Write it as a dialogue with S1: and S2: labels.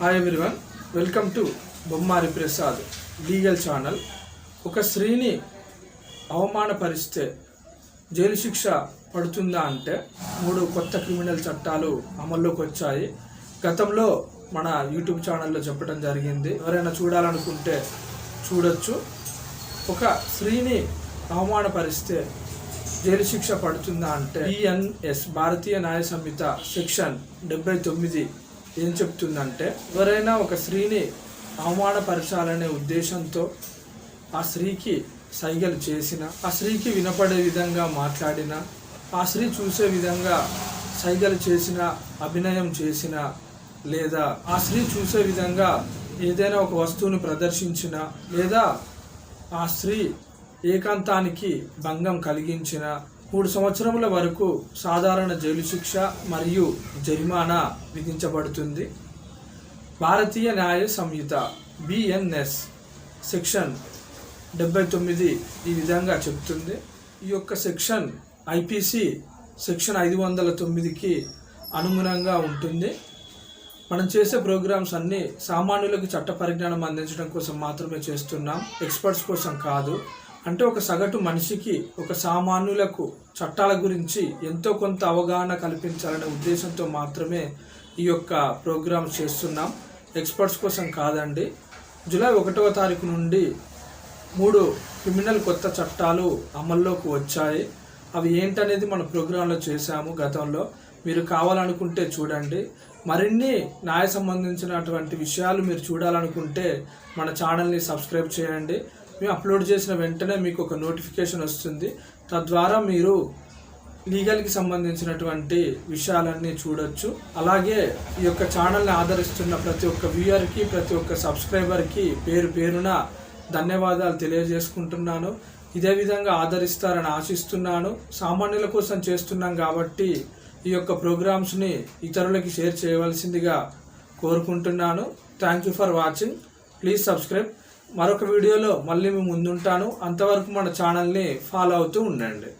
S1: Hi everyone welcome to Bommari Prasad legal channel ఒక స్త్రీని అవమానపరిస్తే jail శిక్ష పడుతుందా అంటే మూడు కొత్త క్రిమినల్ చట్టాలు అమల్లోకి వచ్చాయి. గతంలో మన యూట్యూబ్ ఛానల్లో చెప్పడం జరిగింది. ఎవరైనా చూడాలనుకుంటే చూడొచ్చు. ఒక స్త్రీని అవమానపరిస్తే జైలు శిక్ష పడుతుందా అంటే బిఎన్ఎస్ భారతీయ న్యాయ సంహిత సెక్షన్ డెబ్బై తొమ్మిది ఏం చెప్తుందంటే ఎవరైనా ఒక స్త్రీని అవమానపరచాలనే ఉద్దేశంతో ఆ స్త్రీకి సైగలు చేసిన ఆ స్త్రీకి వినపడే విధంగా మాట్లాడిన ఆ స్త్రీ చూసే విధంగా సైగలు చేసిన అభినయం చేసిన లేదా ఆ స్త్రీ చూసే విధంగా ఏదైనా ఒక వస్తువును ప్రదర్శించిన లేదా ఆ స్త్రీ ఏకాంతానికి భంగం కలిగించిన మూడు సంవత్సరముల వరకు సాధారణ జైలు శిక్ష మరియు జరిమానా విధించబడుతుంది. భారతీయ న్యాయ సంహిత బిఎన్ఎస్ సెక్షన్ డెబ్బై తొమ్మిది ఈ విధంగా చెప్తుంది. ఈ యొక్క సెక్షన్ ఐపీసీ సెక్షన్ ఐదు వందల తొమ్మిదికి అనుగుణంగా ఉంటుంది. మనం చేసే ప్రోగ్రామ్స్ అన్నీ సామాన్యులకు చట్ట పరిజ్ఞానం అందించడం కోసం మాత్రమే చేస్తున్నాం. ఎక్స్పర్ట్స్ కోసం కాదు. అంటే ఒక సగటు మనిషికి ఒక సామాన్యులకు చట్టాల గురించి ఎంతో కొంత అవగాహన కల్పించాలనే ఉద్దేశంతో మాత్రమే ఈ యొక్క ప్రోగ్రాం చేస్తున్నాం. ఎక్స్పర్ట్స్ కోసం కాదండి. జూలై ఒకటవ తారీఖు నుండి మూడు క్రిమినల్ కొత్త చట్టాలు అమల్లోకి వచ్చాయి. అవి ఏంటనేది మన ప్రోగ్రాంలో చేశాము గతంలో. మీరు కావాలనుకుంటే చూడండి. మరిన్ని న్యాయ సంబంధించినటువంటి విషయాలు మీరు చూడాలనుకుంటే మన ఛానల్ని సబ్స్క్రైబ్ చేయండి. మేము అప్లోడ్ చేసిన వెంటనే మీకు ఒక నోటిఫికేషన్ వస్తుంది. తద్వారా మీరు లీగల్కి సంబంధించినటువంటి విషయాలన్నీ చూడొచ్చు. అలాగే ఈ యొక్క ఛానల్ని ఆదరిస్తున్న ప్రతి ఒక్క వ్యూయర్కి ప్రతి ఒక్క సబ్స్క్రైబర్కి పేరు పేరున ధన్యవాదాలు తెలియజేసుకుంటున్నాను. ఇదే విధంగా ఆదరిస్తారని ఆశిస్తున్నాను. సామాన్యుల కోసం చేస్తున్నాం కాబట్టి ఈ యొక్క ప్రోగ్రామ్స్ని ఇతరులకి షేర్ చేయవలసిందిగా కోరుకుంటున్నాను. Thank you for watching please subscribe మరొక వీడియోలో మళ్ళీ మేము ముందుంటాను. అంతవరకు మన ఛానల్ని ఫాలో అవుతూ ఉండండి.